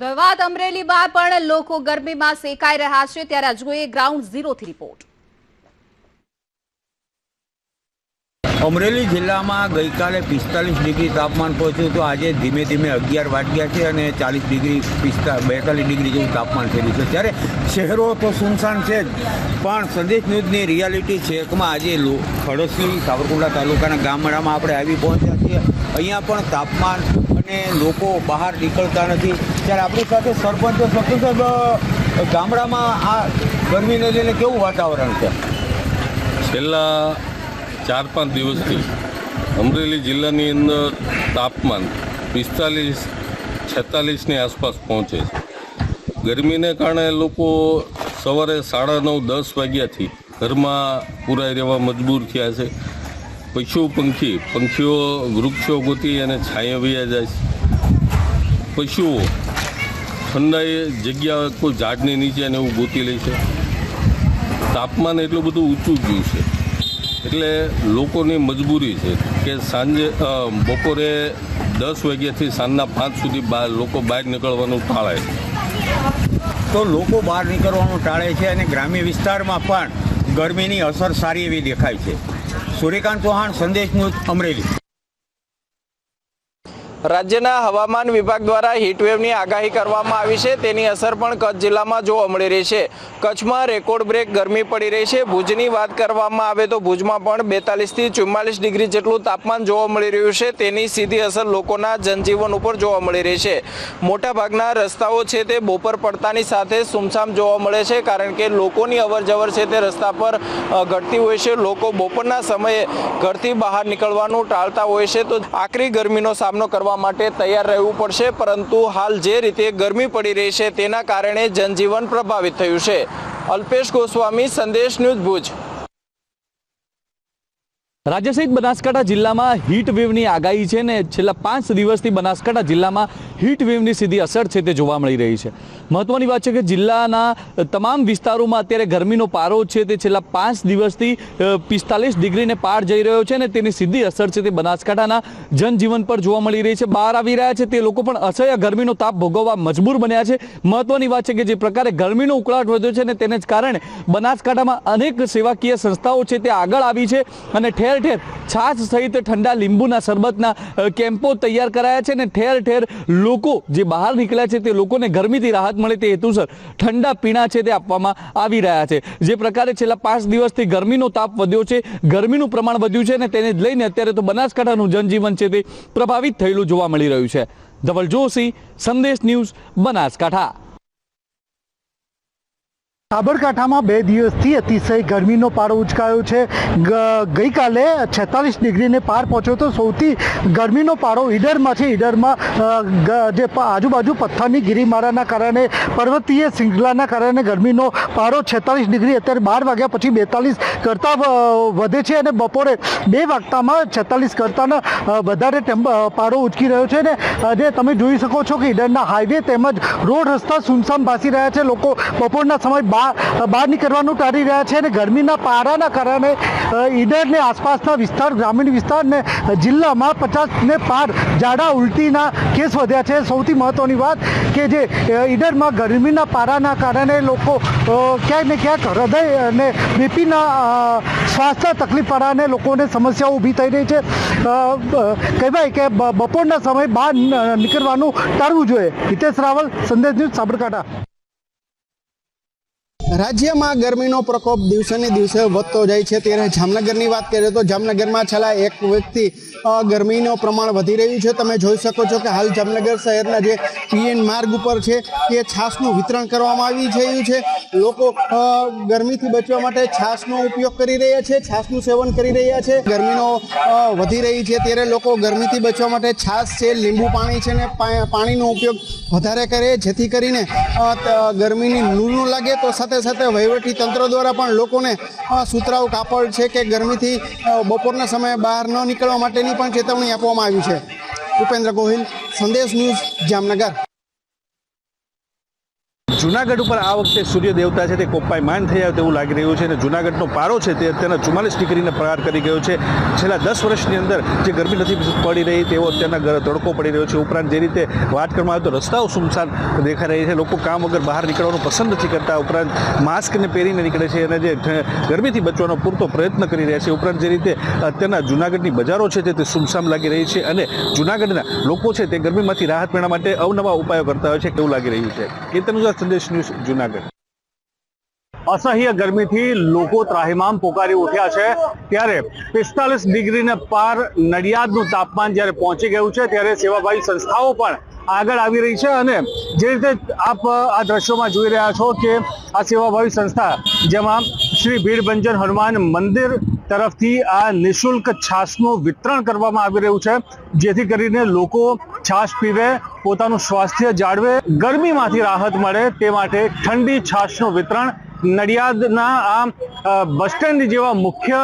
તો વાત અમરેલીમાં પણ લોકો ગરમીમાં સેકાઈ રહ્યા છે. ત્યારે આ જોઈએ ગ્રાઉન્ડ ઝીરોથી રિપોર્ટ અમરેલી જિલ્લામાં ગઈકાલે પિસ્તાલીસ ડિગ્રી તાપમાન પહોંચ્યું તો આજે ધીમે ધીમે અગિયાર વાગ્યા છે અને ચાલીસ ડિગ્રી પિસ્તા બેતાલીસ ડિગ્રી જેવું તાપમાન થયેલું છે. ત્યારે શહેરો તો સુનસાન છે જ, પણ સંદેશ ન્યૂઝની રિયાલિટી ચેકમાં આજે ખડસલી સાવરકુંડલા તાલુકાના ગામડામાં આપણે આવી પહોંચ્યા છીએ. અહીંયા પણ તાપમાન અને લોકો બહાર નીકળતા નથી. ત્યારે આપણી સાથે સરપંચ સાહેબ ગામડામાં આ ગરમીને લઈને કેવું વાતાવરણ છે? છેલ્લા ચાર પાંચ દિવસથી અમરેલી જિલ્લાની અંદર તાપમાન પિસ્તાલીસ, છેતાલીસની આસપાસ પહોંચે છે. ગરમીને કારણે લોકો સવારે સાડા નવ, દસ વાગ્યાથી ઘરમાં પુરાઈ રહેવા મજબૂર થયા છે. પશુ પંખી, પંખીઓ, વૃક્ષો ગોતી અને છાંયા વૈયા જાય છે. પશુઓ ઠંડા જગ્યા કોઈ ઝાડની નીચે અને એવું ગોતી લે છે. તાપમાન એટલું બધું ઊંચું ગયું છે. એટલે લોકોની મજબૂરી છે કે સાંજે બપોરે દસ વાગ્યાથી સાંજના પાંચ સુધી બહાર લોકો બહાર નીકળવાનું ટાળે છે. તો લોકો બહાર નીકળવાનું ટાળે છે અને ગ્રામ્ય વિસ્તારમાં પણ ગરમીની અસર સારી એવી દેખાય છે. સૂર્યકાંત ચૌહાણ, સંદેશ ન્યૂઝ અમરેલી. રાજ્યના હવામાન વિભાગ દ્વારા હીટવેવની આગાહી કરવામાં આવી છે. તેની અસર પણ કચ્છ જિલ્લામાં જોવા મળી રહી છે. કચ્છમાં રેકોર્ડ બ્રેક ગરમી પડી રહી છે. ભુજની વાત કરવામાં આવે તો ભુજમાં પણ બેતાલીસથી ચુમ્માલીસ ડિગ્રી જેટલું તાપમાન જોવા મળી રહ્યું છે. તેની સીધી અસર લોકોના જનજીવન ઉપર જોવા મળી રહી છે. મોટાભાગના રસ્તાઓ છે તે બપોર પડતાની સાથે સુમસામ જોવા મળે છે કારણ કે લોકોની અવરજવર છે તે રસ્તા પર ઘટતી હોય છે. લોકો બપોરના સમયે ઘરથી બહાર નીકળવાનું ટાળતા હોય છે. તો આકરી ગરમીનો સામનો કરવા માટે તૈયાર રહેવું પડશે, પરંતુ હાલ જે રીતે ગરમી પડી રહી છે તેના કારણે જનજીવન પ્રભાવિત થયું છે. અલ્પેશ ગોસ્વામી, સંદેશ ન્યૂઝ ભુજ. રાજ્ય સહિત બનાસકાંઠા જિલ્લામાં હીટ વેવની આગાહી છે ને છેલ્લા પાંચ દિવસથી બનાસકાંઠા જિલ્લામાં હીટ વેવની સીધી અસર છે તે જોવા મળી રહી છે. મહત્વની વાત છે કે જિલ્લાના તમામ વિસ્તારોમાં અત્યારે ગરમીનો પારો છે તે છેલ્લા પાંચ દિવસથી પિસ્તાલીસ ડિગ્રીને પાર જઈ રહ્યો છે ને તેની સીધી અસર છે તે બનાસકાંઠાના જનજીવન પર જોવા મળી રહી છે. બહાર આવી રહ્યા છે તે લોકો પણ અસહ્ય ગરમીનો તાપ ભોગવવા મજબૂર બન્યા છે. મહત્વની વાત છે કે જે પ્રકારે ગરમીનો ઉકળાટ વધ્યો છે ને તેને જ કારણે બનાસકાંઠામાં અનેક સેવાકીય સંસ્થાઓ છે તે આગળ આવી છે અને ઠેર ઠેર છાશ સહિત ઠંડા લીંબુના શરબતના કેમ્પો તૈયાર કરાયા છે અને ઠેર ઠેર લોકો જે બહાર નીકળ્યા છે તે લોકોને ગરમીથી રાહત મળે તે હેતુસર ઠંડા પીણા છે તે આપવામાં આવી રહ્યા છે. જે પ્રકારે છેલ્લા પાંચ દિવસથી ગરમીનો તાપ વધ્યો છે, ગરમીનું પ્રમાણ વધ્યું છે ને તેને લઈને અત્યારે તો બનાસકાંઠાનું જનજીવન છે તે પ્રભાવિત થયેલું જોવા મળી રહ્યું છે. ધવલ જોશી સંદેશ ન્યૂઝ, બનાસકાંઠા. સાબરકાંઠામાં બે દિવસથી અતિશય ગરમીનો પારો ઉચકાયો છે. ગઈકાલે છેતાલીસ ડિગ્રીને પાર પહોંચ્યો તો સૌથી ગરમીનો પારો ઈડરમાં છે ઈડરમાં જે આજુબાજુ પથ્થરની ગિરિમારાના કારણે, પર્વતીય શૃંખલાના કારણે ગરમીનો પારો છેતાલીસ ડિગ્રી અત્યારે બાર વાગ્યા પછી બેતાલીસ કરતાં વધે છે અને બપોરે બે વાગતામાં છેતાલીસ કરતાં વધારે પારો ઉચકી રહ્યો છે. ને જે તમે જોઈ શકો છો કે ઈડરના હાઈવે તેમજ રોડ રસ્તા સુમસામ ભાસી રહ્યા છે. લોકો બપોરના સમય બહાર બહાર નીકળવાનું ટાળી રહ્યા છે અને ગરમીના પારાના કારણે ઈડરને આસપાસના વિસ્તાર, ગ્રામીણ વિસ્તારને જિલ્લામાં પચાસને પાર ઝાડા ઉલટીના કેસ વધ્યા છે. સૌથી મહત્ત્વની વાત કે જે ઈડરમાં ગરમીના પારાના કારણે લોકો ક્યાંક ને ક્યાંક હૃદય અને બીપીના સ્વાસ્થ્ય તકલીફવાળાને લોકોને સમસ્યાઓ ઊભી થઈ રહી છે. કહેવાય કે બપોરના સમય બહાર નીકળવાનું ટાળવું જોઈએ. હિતેશ રાવલ, સંદેશ ન્યૂઝ સાબરકાંઠા. રાજ્યમાં ગરમીનો પ્રકોપ દિવસે ને દિવસે વધતો જાય છે. ત્યારે જામનગરની વાત કરીએ તો જામનગરમાં છેલ્લા એક અ, ગરમીનું પ્રમાણ વધી રહ્યું છે. તમે જોઈ શકો છો કે હાલ જામનગર શહેરના જે પીએન માર્ગ ઉપર છે, એ છાશનું વિતરણ કરવામાં આવી રહ્યું છે. લોકો ગરમીથી બચવા માટે છાશનો ઉપયોગ કરી રહ્યા છે, છાશનું સેવન કરી રહ્યા છે. ગરમીનો વધી રહી છે. ત્યારે લોકો ગરમીથી બચવા માટે છાશ છે, લીંબુ પાણી છે ને પાણીનો ઉપયોગ વધારે કરે. જેથી કરીને ગરમીની લૂ લાગે. તો સાથે સાથે વહીવટી તંત્ર દ્વારા પણ લોકોને સુતરાઉ કાપડ છે કે ગરમીથી બપોરના સમયે બહાર ન નીકળવા માટેની પણ ચેતવણી આપવામાં આવી છે. ઉપેન્દ્ર ગોહિલ સંદેશ ન્યૂઝ જામનગર. જુનાગઢ ઉપર આ વખતે સૂર્ય દેવતા છે તે કોપાયમાન થયા તેવું લાગી રહ્યું છે અને જુનાગઢનો પારો છે તે અત્યારના ચુમ્માલીસ ડિગ્રીને પાર કરી ગયો છે. છેલ્લા દસ વર્ષની અંદર જે ગરમી નથી પડી રહી તેવો અત્યારના ઘર તડકો પડી રહ્યો છે. ઉપરાંત જે રીતે વાત કરવામાં આવે તો રસ્તાઓ સુમસાન દેખાઈ રહી છે. લોકો કામ વગર બહાર નીકળવાનું પસંદ નથી કરતા. ઉપરાંત માસ્કને પહેરીને નીકળે છે અને જે ગરમીથી બચવાનો પૂરતો પ્રયત્ન કરી રહ્યા છે. ઉપરાંત જે રીતે અત્યારના જુનાગઢની બજારો છે તે તે સુમસામ લાગી રહી છે અને જુનાગઢના લોકો છે તે ગરમીમાંથી રાહત મેળવવા માટે અવનવા ઉપાયો કરતા હોય છે કેવું લાગી રહ્યું છે. કેતન સંદેશ ન્યૂઝ, જુનાગઢ. અસહ્ય ગરમીથી લોકો ત્રાહિમામ પોકારી ઉઠ્યા છે. ત્યારે પિસ્તાલીસ ડિગ્રીને પાર નડિયાદનું તાપમાન જ્યારે પહોંચી ગયું છે, ત્યારે સેવાભાવી સંસ્થાઓ પણ આગળ આવી રહી છે અને જે રીતે આપ આ દ્રશ્યોમાં જોઈ રહ્યા છો કે આ સેવાભાવી સંસ્થા, જેમાં શ્રી ભીડભંજન હનુમાન મંદિર તરફથી આ નિઃશુલ્ક છાશનું વિતરણ કરવામાં આવી રહ્યું છે, જેથી કરીને લોકો છાશ પીવે, પોતાનું સ્વાસ્થ્ય જાળવે, ગરમીમાંથી રાહત મળે તે માટે ઠંડી છાશનું વિતરણ. નડિયાદના આ બસ સ્ટેન્ડ જેવા મુખ્ય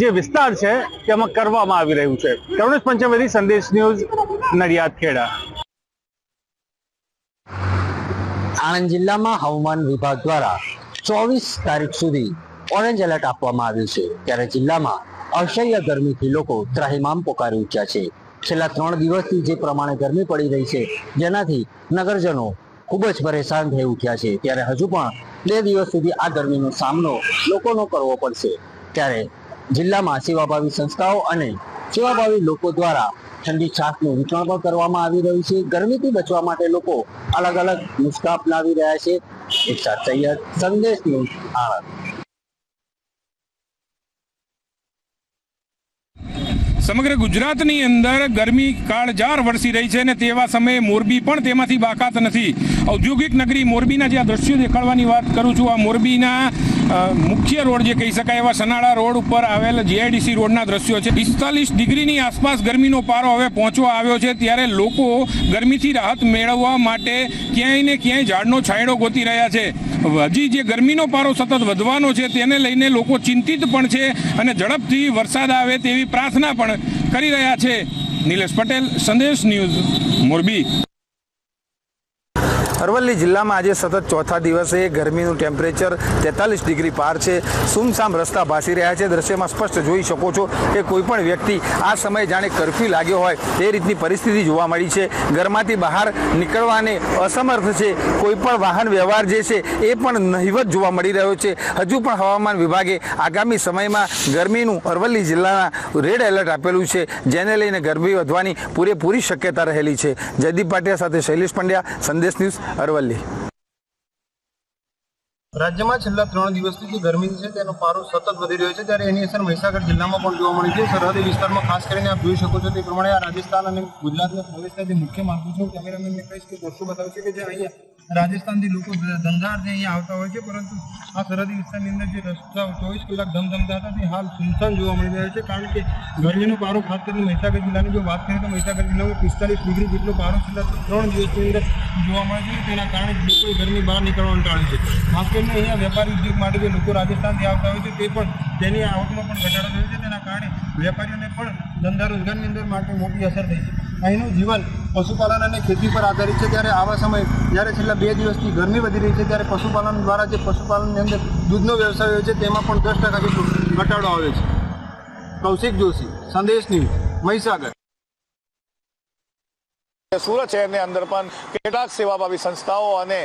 જે વિસ્તાર છે, તેમાં કરવામાં આવી રહ્યું છે. કરુણેશ પંચમેરી સંદેશ ન્યૂઝ, નડિયાદ, ખેડા. આણંદ જિલ્લામાં હવામાન વિભાગ દ્વારા ચોવીસ તારીખ સુધી ઓરેન્જ એલર્ટ આપવામાં આવ્યું છે ત્યારે જિલ્લામાં અસહ્ય ગરમીથી લોકો ત્રાહિમામ પોકારી ઉઠ્યા છે. છેલ્લા ત્રણ દિવસથી જે પ્રમાણે ગરમી પડી રહી છે, જેનાથી નગરજનો ખૂબ જ પરેશાન થઈ ઉઠ્યા છે. ત્યારે હજુ પણ બે દિવસ સુધી આ ગરમીનો સામનો લોકોનો કરવો પડશે. ત્યારે જિલ્લામાં સેવાભાવી સંસ્થાઓ અને સેવાભાવી લોકો દ્વારા ઠંડી છાશનું વિતરણ પણ કરવામાં આવી રહ્યું છે. ગરમીથી બચવા માટે લોકો અલગ અલગ નુસ્ખા અપનાવી રહ્યા છે. ઇરશાદ સૈયદ સંદેશ ન્યૂઝ આણંદ. સમગ્ર ગુજરાતની અંદર ગરમી કાળજાર વરસી રહી છે અને તેવા સમયે મોરબી પણ તેમાંથી બાકાત નથી. ઔદ્યોગિક નગરી મોરબીના જે આ દ્રશ્યો દેખાડવાની વાત કરું છું, આ મોરબીના મુખ્ય રોડ જે કહી શકાય એવા સનાળા રોડ ઉપર આવેલ જીઆઈડીસી રોડના દ્રશ્યો છે. પિસ્તાલીસ ડિગ્રીની આસપાસ ગરમીનો પારો હવે પહોંચવા આવ્યો છે. ત્યારે લોકો ગરમીથી રાહત મેળવવા માટે ક્યાંય ને ક્યાંય ઝાડનો છાંયડો ગોતી રહ્યા છે. હજી જે ગરમીનો પારો સતત વધવાનો છે, તેને લઈને લોકો ચિંતિત પણ છે અને ઝડપથી વરસાદ આવે તેવી પ્રાર્થના પણ કરી રહ્યા છે. નિલેશ પટેલ સંદેશ ન્યૂઝ મોરબી. અરવલ્લી જિલ્લામાં આજે સતત ચોથા દિવસે ગરમીનું ટેમ્પરેચર તેતાલીસ ડિગ્રી પાર છે. સુમસામ રસ્તા ભાસી રહ્યા છે. દ્રશ્યમાં સ્પષ્ટ જોઈ શકો છો કે કોઈ પણ વ્યક્તિ આ સમયે જાણે કરફ્યુ લાગ્યો હોય તે રીતની પરિસ્થિતિ જોવા મળી છે. ઘરમાંથી બહાર નીકળવાને અસમર્થ છે. કોઈ પણ વાહન વ્યવહાર જે છે એ પણ નહિવત જોવા મળી રહ્યો છે. હજુ પણ હવામાન વિભાગે આગામી સમયમાં ગરમીનું અરવલ્લી જિલ્લાના રેડ એલર્ટ આપેલું છે, જેને લઈને ગરમી વધવાની પૂરેપૂરી શક્યતા રહેલી છે. જયદીપ પાટિયા સાથે શૈલેષ પંડ્યા, સંદેશ ન્યૂઝ અરવલ્લી. રાજ્યમાં છેલ્લા ત્રણ દિવસથી જે ગરમી છે તેનો પારો સતત વધી રહ્યો છે, ત્યારે એની અસર મહીસાગર જિલ્લામાં પણ જોવા મળી છે. સરહદી વિસ્તારમાં ખાસ કરીને આપ જોઈ શકો છો તે પ્રમાણે આ રાજસ્થાન અને ગુજરાતના પ્રવેશના જે મુખ્ય માર્ગો છે કેમેરામેન કહીશ કે દર્શકો બતાવે છે કે જે અહીંયા રાજસ્થાનથી લોકો ધંધાર અહીંયા આવતા હોય છે, પરંતુ આ સરહદી વિસ્તારની અંદર જે રસ્તા, ચોવીસ કલાક ધમધમતા હતા તે હાલ સુનસાન જોવા મળી રહ્યા છે, કારણ કે ગરમીનો પારો ખાસ કરીને મહીસાગર જિલ્લાની જો વાત કરીએ તો મહીસાગર જિલ્લામાં પિસ્તાલીસ ડિગ્રી જેટલો પારો છેલ્લા ત્રણ દિવસની અંદર જોવા મળે છે, તેના કારણે લોકોએ ગરમી બહાર નીકળવાનું ટાળ્યું છે. ખાસ કરીને અહીંયા વેપારી ઉદ્યોગ માટે જે લોકો રાજસ્થાનથી આવતા હોય છે, તે પણ તેની આવકમાં પણ ઘટાડો થયો છે, તેના કારણે વેપારીઓને પણ ધંધા રોજગારની અંદર માટે મોટી અસર થઈ છે. અહીંનું જીવન પશુપાલન અને ખેતી પર આધારિત છે. ત્યારે આવા સમયે, જ્યારે છેલ્લા બે દિવસથી ગરમી વધી રહી છે, ત્યારે પશુપાલન દ્વારા જે પશુપાલનની અંદર દૂધનો વ્યવસાય હોય છે, તેમાં પણ દસ ટકા જેટલો ઘટાડો આવે છે. કૌશિક જોશી, સંદેશ ન્યૂઝ, મહીસાગર. સુરત શહેરની અંદર પણ કેટલાક સેવાભાવી સંસ્થાઓ અને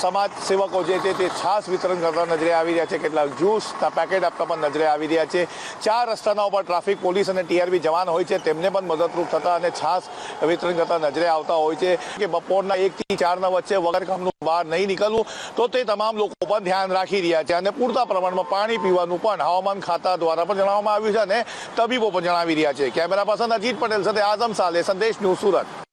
સમાજ સેવકો જે છે તે છાસ વિતરણ કરતા નજરે આવી રહ્યા છે. કેટલાક જ્યુસના પેકેટ આપતા પણ નજરે આવી રહ્યા છે. ચાર રસ્તાના ઉપર ટ્રાફિક પોલીસ અને ટીઆરબી જવાન હોય છે. તેમને પણ મદદરૂપ થતા અને છાસ વિતરણ કરતા નજરે આવતા હોય છે કે બપોરના એકથી ચારના વચ્ચે વગર કામનું બહાર નહીં નીકળવું તો તે તમામ લોકો પણ ધ્યાન રાખી રહ્યા છે અને પૂરતા પ્રમાણમાં પાણી પીવાનું પણ હવામાન ખાતા દ્વારા પણ જણાવવામાં આવ્યું છે અને તબીબો પણ જણાવી રહ્યા છે. કેમેરા પર્સન અજીત પટેલ સાથે આઝમ સાલે સંદેશ ન્યૂઝ સુરત.